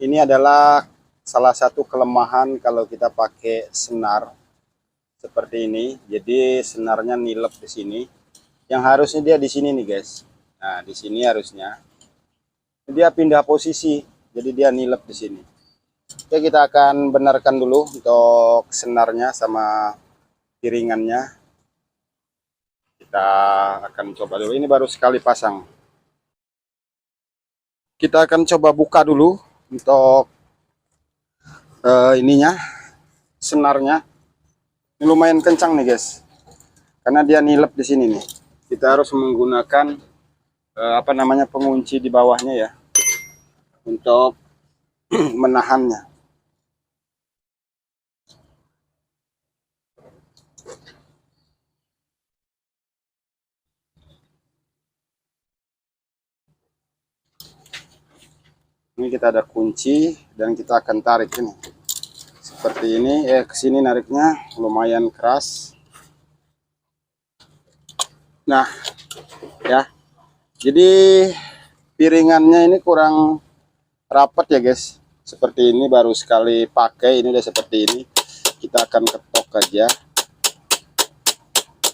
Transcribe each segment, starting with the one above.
Ini adalah salah satu kelemahan kalau kita pakai senar seperti ini. Jadi senarnya nilep di sini. Yang harusnya dia di sini nih guys. Nah di sini harusnya dia pindah posisi. Jadi dia nilep di sini. Oke kita akan benarkan dulu untuk senarnya sama piringannya. Kita akan coba dulu. Ini baru sekali pasang. Kita akan coba buka dulu untuk uh, ininya senarnya. Ini lumayan kencang nih guys. Karena dia nilep di sini nih. Kita harus menggunakan uh, apa namanya pengunci di bawahnya ya. Untuk menahannya ini kita ada kunci dan kita akan tarik ini. Seperti ini eh ke sini nariknya lumayan keras. Nah ya. Jadi piringannya ini kurang rapat ya guys. Seperti ini baru sekali pakai ini udah seperti ini. Kita akan ketok aja.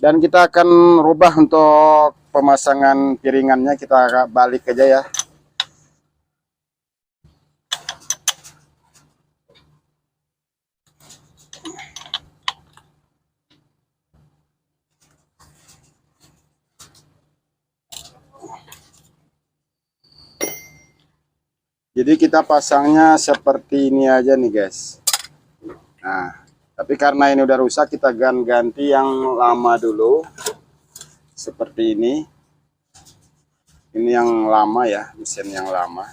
Dan kita akan rubah untuk pemasangan piringannya. Kita balik aja ya jadi kita pasangnya seperti ini aja nih guys. Nah tapi karena ini udah rusak kita ganti yang lama dulu. Seperti ini. Ini yang lama ya mesin yang lama.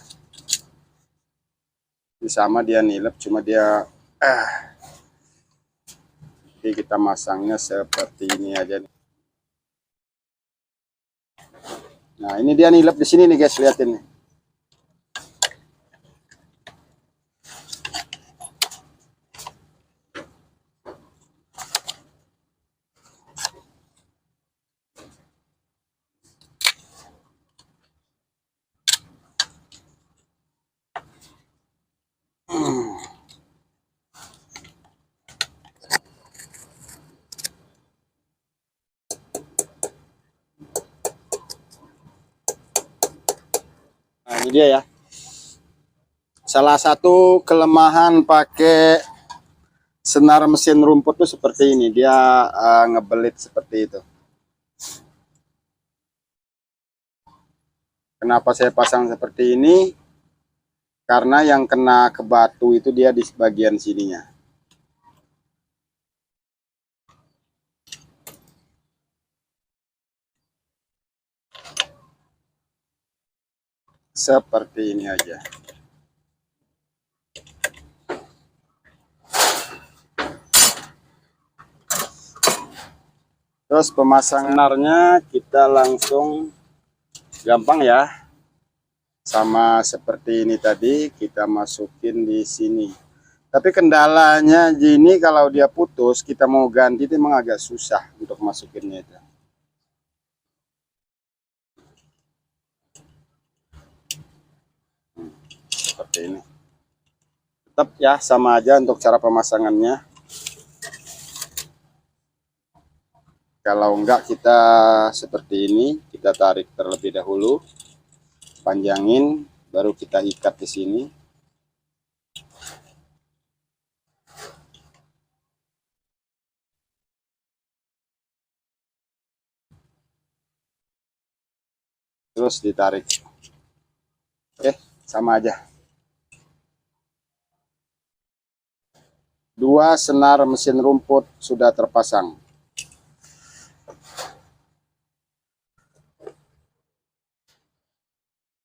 Ini sama dia nilep cuma dia eh. Jadi kita masangnya seperti ini aja nih. nah ini dia nilep di sini nih guys. Lihatin nih ini dia ya. Salah satu kelemahan pakai senar mesin rumput tuh seperti ini. Dia uh, ngebelit seperti itu. Kenapa saya pasang seperti ini? Karena yang kena ke batu itu dia di bagian sininya. Seperti ini aja. Terus pemasangannya kita langsung gampang ya. Sama seperti ini tadi kita masukin di sini. Tapi kendalanya gini kalau dia putus kita mau ganti itu memang agak susah untuk masukinnya itu seperti ini. Tetap ya sama aja untuk cara pemasangannya. Kalau enggak kita seperti ini kita tarik terlebih dahulu panjangin baru kita ikat di sini. Terus ditarik. Oke sama aja Dua senar mesin rumput sudah terpasang.